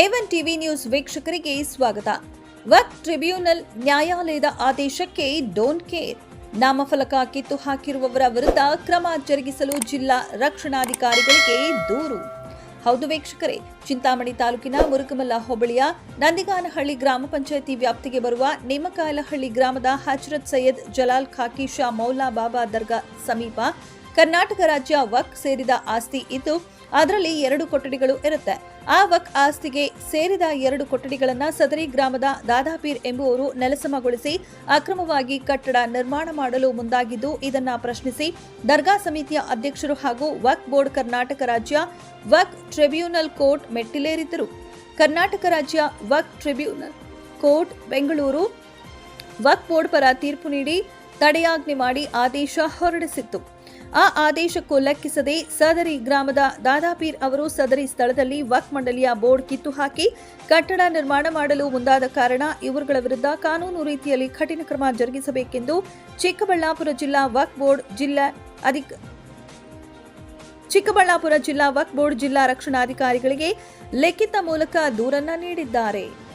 A one TV news ವೀಕ್ಷಕರಿಗೆ ಸ್ವಾಗತ. ವಕ್ tribunal ನ್ಯಾಯಾಲಯದ ಆದೇಶಕ್ಕೆ ಡೋಂಟ್ ಕೇರ್ ನಾಮಫಲಕ ಕಿತ್ತು ಹಾಕಿರುವವರ ವಿರುದ್ಧ ಕ್ರಮ ಜರುಗಿಸಲು ಜಿಲ್ಲಾ ರಕ್ಷಣಾಧಿಕಾರಿಗಳಿಗೆ ದೂರು. ಹೌದು ವೀಕ್ಷಕರೇ, ಚಿಂತಾಮಣಿ ತಾಲೂಕಿನ ಮುರುಗಮಲ್ಲ ಹೋಬಳಿಯ ನಂದಿಗಾನಹಳ್ಳಿ ಗ್ರಾಮ ಪಂಚಾಯಿತಿ ವ್ಯಾಪ್ತಿಗೆ ಬರುವ ನೇಮಕಾಯಲಹಳ್ಳಿ ಗ್ರಾಮದ ಹಜರತ್ ಸೈಯದ್ ಜಲಾಲ್ ಖಾಕಿ ಶಾ ಮೌಲಾ ಬಾಬಾ ದರ್ಗಾ ಸಮೀಪ ಕರ್ನಾಟಕ ರಾಜ್ಯ ವಕ್ ಸೇರಿದ ಆಸ್ತಿ ಇದ್ದು, ಅದರಲ್ಲಿ ಎರಡು ಕೊಠಡಿಗಳು ಇರುತ್ತೆ. ಆ ವಕ್ ಆಸ್ತಿಗೆ ಸೇರಿದ ಎರಡು ಕೊಠಡಿಗಳನ್ನ ಸದರಿ ಗ್ರಾಮದ ದಾದಾಪೀರ್ ಎಂಬುವರು ನೆಲಸಮಗೊಳಿಸಿ ಅಕ್ರಮವಾಗಿ ಕಟ್ಟಡ ನಿರ್ಮಾಣ ಮಾಡಲು ಮುಂದಾಗಿದ್ದು, ಇದನ್ನ ಪ್ರಶ್ನಿಸಿ ದರ್ಗಾ ಸಮಿತಿಯ ಅಧ್ಯಕ್ಷರು ಹಾಗೂ ವಕ್ ಬೋರ್ಡ್ ಕರ್ನಾಟಕ ರಾಜ್ಯ ವಕ್ ಟ್ರಿಬ್ಯುನಲ್ ಕೋರ್ಟ್ ಮೆಟ್ಟಿಲೇರಿದ್ದರು. ಕರ್ನಾಟಕ ರಾಜ್ಯ Waqf tribunal court, Bengaluru Waqf board ಪರ ತೀರ್ಪು ನೀಡಿ ತಡೆಯಾಜ್ಞೆ ಮಾಡಿ ಆದೇಶ ಹೊರಡಿಸಿತ್ತು. ಆ ಆದೇಶಕ್ಕೂ ಲೆಕ್ಕಿಸದೆ ಸದರಿ ಗ್ರಾಮದ ದಾದಾಪೀರ್ ಅವರು ಸದರಿ ಸ್ಥಳದಲ್ಲಿ ವಕ್ ಮಂಡಳಿಯ ಬೋರ್ಡ್ ಕಿತ್ತು ಹಾಕಿ ಕಟ್ಟಡ ನಿರ್ಮಾಣ ಮಾಡಲು ಮುಂದಾದ ಕಾರಣ ಇವರುಗಳ ವಿರುದ್ಧ ಕಾನೂನು ರೀತಿಯಲ್ಲಿ ಕಠಿಣ ಕ್ರಮ ಜರುಗಿಸಬೇಕೆಂದು ಚಿಕ್ಕಬಳ್ಳಾಪುರ ಜಿಲ್ಲಾ ವಕ್ ಬೋರ್ಡ್ ಜಿಲ್ಲಾ ಅಧಿಕ ಚಿಕ್ಕಬಳ್ಳಾಪುರ ಜಿಲ್ಲಾ ವಕ್ ಬೋರ್ಡ್ ಜಿಲ್ಲಾ ರಕ್ಷಣಾಧಿಕಾರಿಗಳಿಗೆ ಲಿಖಿತ ಮೂಲಕ ದೂರನ್ನ ನೀಡಿದ್ದಾರೆ.